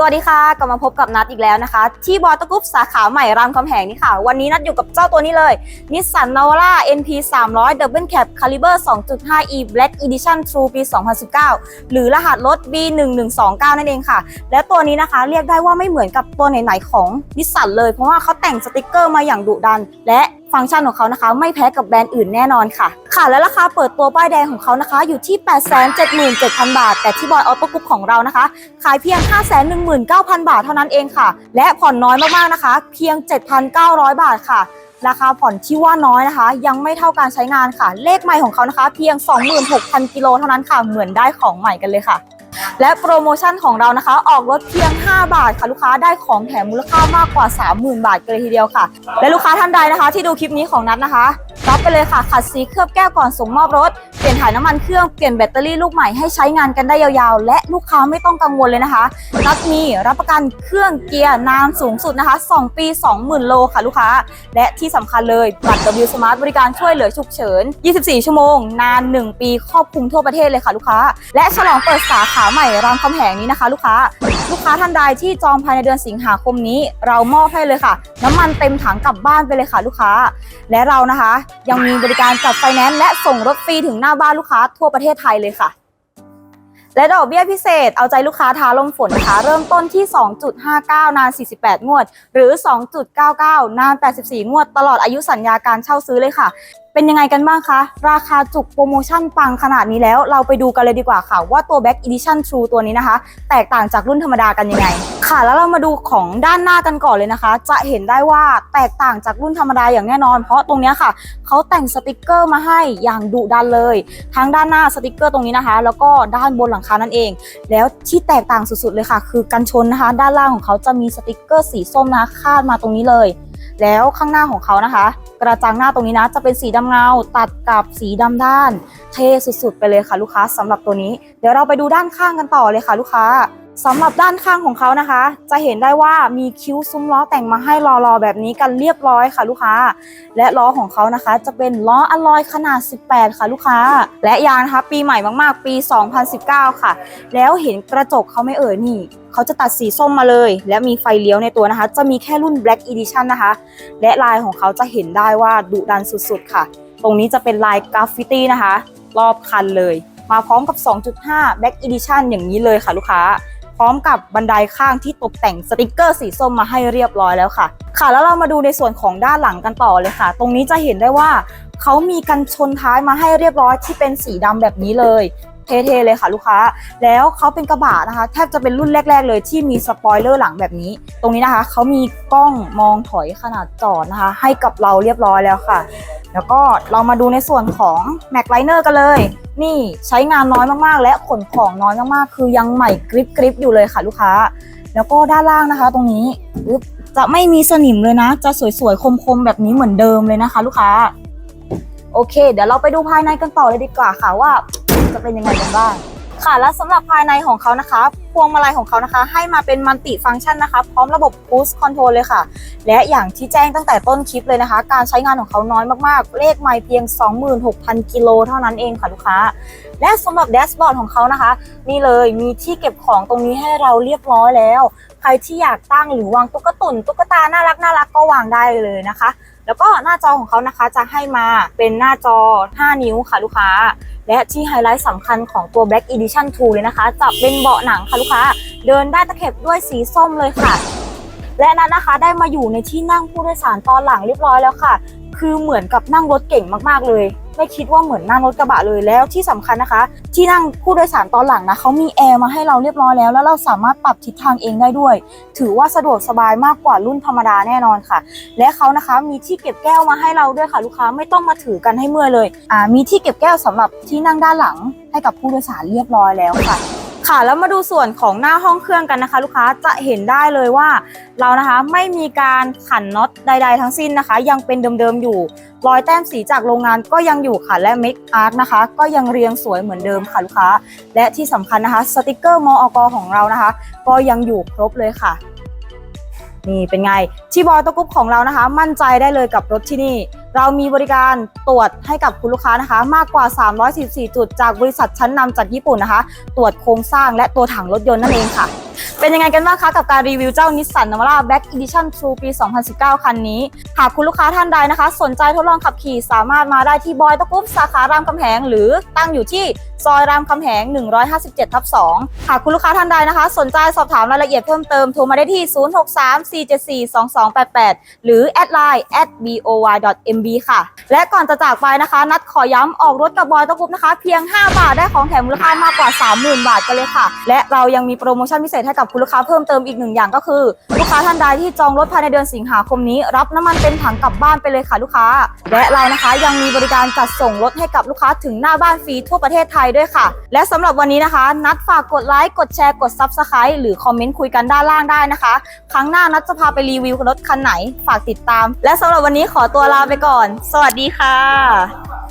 สวัสดีค่ะ กลับมาพบกับนัดอีกแล้วนะคะ ที่บอตกรุ๊ปสาขาใหม่รามคำแหงนี่ค่ะ วันนี้นัดอยู่กับเจ้าตัวนี้เลย Nissan Navara NP 300 Double Cab Caliber 2.5e Black Edition True ปี 2019 หรือรหัสรถ B1129 นั่นเองค่ะ และตัวนี้นะคะเรียกได้ว่าไม่เหมือนกับตัวไหนๆของนิสสันเลย เพราะว่าเขาแต่งสติกเกอร์มาอย่างดุดัน และ ฟังก์ชันของเขานะคะ ไม่แพ้กับแบรนด์อื่นแน่นอนค่ะ ค่ะ และราคาเปิดตัวป้ายแดงของเขานะคะ อยู่ที่ 877,000 บาท แต่ที่บอยออโต้กรุ๊ปของเรานะคะ ขายเพียง 519,000 บาทเท่านั้นเองค่ะ และผ่อนน้อยมากๆนะคะ เพียง 7,900 บาทค่ะ ราคาผ่อนที่ว่าน้อยนะคะ ยังไม่เท่าการใช้งานค่ะ เลขใหม่ของเขานะคะ เพียง 26,000 กิโลเท่านั้นค่ะเหมือนได้ของใหม่กันเลยค่ะ และโปรโมชั่นของเรานะคะ ออกรถเพียง 5 บาทค่ะลูกค้าได้ของแถมมูลค่ามากกว่า 30,000 บาทกันเลยทีเดียวค่ะ และลูกค้าท่านใดนะคะ ที่ดูคลิปนี้ของนัดนะคะรับไปเลยค่ะขัดสีเคลือบแก้วก่อนส่งมอบรถเปลี่ยนถ่ายน้ำมันเครื่องเปลี่ยนแบตเตอรี่ลูกใหม่ให้ใช้งานกันได้ยาวๆ และลูกค้าไม่ต้องกังวลเลยนะคะนัดมีรับประกันเครื่องเกียร์นานสูงสุดนะคะ 2 ปี 20,000 โลค่ะลูกค้า และที่สำคัญเลยบัตร W Smart บริการช่วยเหลือฉุกเฉิน 24 ชั่วโมง นาน 1 ปีครอบคลุมทั่วประเทศเลยค่ะลูกค้า และฉลองเปิดสาขาใหม่รามคำแหงนี้นะคะ ลูกค้า ลูกค้าท่านใดที่จองภายในเดือนสิงหาคมนี้ เรามอบให้เลยค่ะ น้ำมันเต็มถังกลับบ้านไปเลยค่ะลูกค้า และเรานะคะ ยังมีบริการจัดไฟแนนซ์และส่งรถฟรีถึงหน้าบ้านลูกค้าทั่วประเทศไทยเลยค่ะ และดอกเบี้ยพิเศษเอาใจลูกค้าท้าลมฝนนะคะเริ่มต้นที่ 2.59 นาน 48 งวด หรือ 2.99 นาน 84 งวด ตลอดอายุสัญญาการเช่าซื้อเลยค่ะ เป็นยังไงกันบ้างคะ ราคาจุกโปรโมชั่นปังขนาดนี้แล้ว เราไปดูกันเลยดีกว่าค่ะ ว่าตัว Back Edition True ตัวนี้นะคะ แตกต่างจากรุ่นธรรมดากันยังไง ค่ะ แล้วเรามาดูของด้านหน้ากันก่อนเลยนะคะ จะเห็นได้ว่าแตกต่างจากรุ่นธรรมดาอย่างแน่นอน เพราะตรงนี้ค่ะเขาแต่งสติกเกอร์มาให้อย่างดุดันเลย ทั้งด้านหน้าสติกเกอร์ตรงนี้นะคะ แล้วก็ด้านบนหลังคานั่นเอง แล้วที่แตกต่างสุดๆเลยค่ะ คือกันชนนะคะ ด้านล่างของเขาจะมีสติกเกอร์สีส้มนะคะคาดมาตรงนี้เลย แล้วข้างหน้าของเขานะคะ กระจังหน้าตรงนี้นะ จะเป็นสีดำเงาตัดกับสีดำด้าน เท่สุดๆ ไปเลยค่ะ ลูกค้าสำหรับตัวนี้ เดี๋ยวเราไปดูด้านข้างกันต่อเลยค่ะ ลูกค้า สำหรับด้านข้างของเขานะคะ จะเห็นได้ว่ามีคิ้วซุ้มล้อแต่งมาให้รอๆแบบนี้กันเรียบร้อยค่ะลูกค้า และล้อของเขานะคะ จะเป็นล้ออลลอยขนาด 18 ค่ะลูกค้า และยางนะคะปีใหม่มากๆ ปี 2019 ค่ะ แล้วเห็นกระจกเขาไม่เอ่ยนี่เขาจะตัดสีส้มมาเลย และมีไฟเลี้ยวในตัวนะคะ จะมีแค่รุ่น Black Edition นะคะ และลายของเขาจะเห็นได้ว่าดุดันสุดๆค่ะ ตรงนี้จะเป็นลายกราฟฟิตี้นะคะ รอบคันเลย มาพร้อมกับ 2.5 Black Edition อย่างนี้เลยค่ะลูกค้า พร้อมกับบันไดข้างที่ตกแต่งสติกเกอร์สีส้มมาให้เรียบร้อยแล้วค่ะ ค่ะ แล้วเรามาดูในส่วนของด้านหลังกันต่อเลยค่ะ ตรงนี้จะเห็นได้ว่าเขามีกันชนท้ายมาให้เรียบร้อยที่เป็นสีดำแบบนี้เลย เท่ๆเลยค่ะลูกค้า แล้วเขาเป็นกระบะนะคะแทบจะเป็นรุ่นแรก ๆ เลยที่มีสปอยเลอร์หลังแบบนี้ ตรงนี้นะคะเขามีกล้องมองถอยขนาดจอดนะคะ ให้กับเราเรียบร้อยแล้วค่ะ แล้วก็เรามาดูในส่วนของ Mac Liner กันเลย นี่ใช้งานน้อยมากๆ และขนของน้อยมากๆ คือยังใหม่กริบกริบอยู่เลยค่ะลูกค้า แล้วก็ด้านล่างนะคะ ตรงนี้จะไม่มีสนิมเลยนะ จะสวยๆคมๆแบบนี้เหมือนเดิมเลยนะคะ ลูกค้าโอเค เดี๋ยวเราไปดูภายในกันต่อเลยดีกว่าค่ะว่า จะเป็นยังไงกันบ้างค่ะและสำหรับภายในของเขานะคะ พวงมาลัยของเขานะคะ ให้มาเป็นมัลติฟังก์ชันนะคะพร้อมระบบ Cruise Control เลยค่ะ และอย่างที่แจ้งตั้งแต่ต้นคลิปเลยนะคะ การใช้งานของเขาน้อยมากๆ เลขไม่เพียง 26,000 กิโลเท่านั้นเองค่ะลูกค้า และสำหรับแดชบอร์ดของเขานะคะ นี่เลยมีที่เก็บของตรงนี้ให้เราเรียบร้อยแล้ว ใครที่อยากตั้งหรือวางตุ๊กตุนตุ๊กตาน่ารักน่ารักก็วางได้เลยนะคะ แล้วก็หน้าจอของเขานะคะจะให้มาเป็นหน้าจอ 5 นิ้วค่ะลูกค้า และที่ไฮไลท์สำคัญของตัว Black Edition 2 เลยนะคะ จะเป็นเบาะหนังค่ะลูกค้า เดินได้ตะเข็บด้วยสีส้มเลยค่ะ และนั้นนะคะได้มาอยู่ในที่นั่งผู้โดยสารตอนหลังเรียบร้อยแล้วค่ะ คือเหมือนกับนั่งรถเก่งมากๆเลย ไม่คิดว่าเหมือนนั่งรถกระบะเลยแล้วที่สำคัญนะคะ ที่นั่งผู้โดยสารตอนหลังนะเขามีแอร์มาให้เราเรียบร้อยแล้ว แล้วเราสามารถปรับทิศทางเองได้ด้วย ถือว่าสะดวกสบายมากกว่ารุ่นธรรมดาแน่นอนค่ะ และเขานะคะมีที่เก็บแก้วมาให้เราด้วยค่ะลูกค้าไม่ต้องมาถือกันให้เมื่อยเลยอ่ามีที่เก็บแก้วสำหรับที่นั่งด้านหลังให้กับผู้โดยสารเรียบร้อยแล้วค่ะ ค่ะแล้วมาดูส่วนของหน้าห้องเครื่องกันนะคะ ลูกค้าจะเห็นได้เลยว่าเรานะคะไม่มีการขันน็อตใด ๆ ทั้งสิ้นนะคะ ยังเป็นเดิมๆอยู่รอยแต้มสีจากโรงงานก็ยังอยู่ค่ะและเมคอาร์คนะคะ ก็ยังเรียงสวยเหมือนเดิมค่ะลูกค้า และที่สำคัญนะคะสติกเกอร์มอกของเรานะคะ ก็ยังอยู่ครบเลยค่ะ นี่เป็นไงที่บอยตะกรุ๊ปของเรานะคะ มั่นใจได้เลยกับรถที่นี่ เรามีบริการตรวจให้กับคุณลูกค้านะคะ มากกว่า 344 จุดจากบริษัทชั้นนำจากญี่ปุ่นนะคะ ตรวจโครงสร้างและตัวถังรถยนต์นั่นเองค่ะ เป็นยังไงกันบ้างคะกับการรีวิวเจ้า Nissan Navara Black Edition True ปี 2019 คันนี้ หากคุณลูกค้าท่านใดนะคะ สนใจทดลองขับขี่สามารถมาได้ที่บอยตะกรุ๊ปสาขารามคำแหงหรือตั้งอยู่ที่ ซอยรามคำแหง 157 ทับ 2 หากคุณลูกค้าท่านใดนะคะ สนใจสอบถามรายละเอียดเพิ่มเติมโทรมาได้ที่ 0634742288 หรือแอดไลน์ at boy.mb ค่ะ และก่อนจะจากไปนะคะ นัดขอย้ำออกรถกับบอยตะกรุ๊ปนะคะ เพียง 5 บาทได้ของแถมมูลค่ามากกว่า 30,000 บาทกันเลยค่ะ และเรายังมีโปรโมชั่นพิเศษให้กับคุณลูกค้าเพิ่มเติมอีกหนึ่งอย่างก็คือ ลูกค้าท่านใดที่จองรถภายในเดือนสิงหาคมนี้ รับน้ำมันเป็นถังกลับบ้านไปเลยค่ะลูกค้า และเรานะคะยังมีบริการจัดส่งรถให้กับลูกค้าถึงหน้าบ้านฟรีทั่วประเทศไทยด้วยค่ะ และสำหรับวันนี้นะคะ นัดฝากกดไลค์กดแชร์กด Subscribe หรือคอมเมนต์คุยกันด้านล่างได้นะคะ ครั้งหน้านัดจะพาไปรีวิวรถคันไหนฝากติดตาม และสำหรับวันนี้ขอตัวลาไปก่อน สวัสดีค่ะ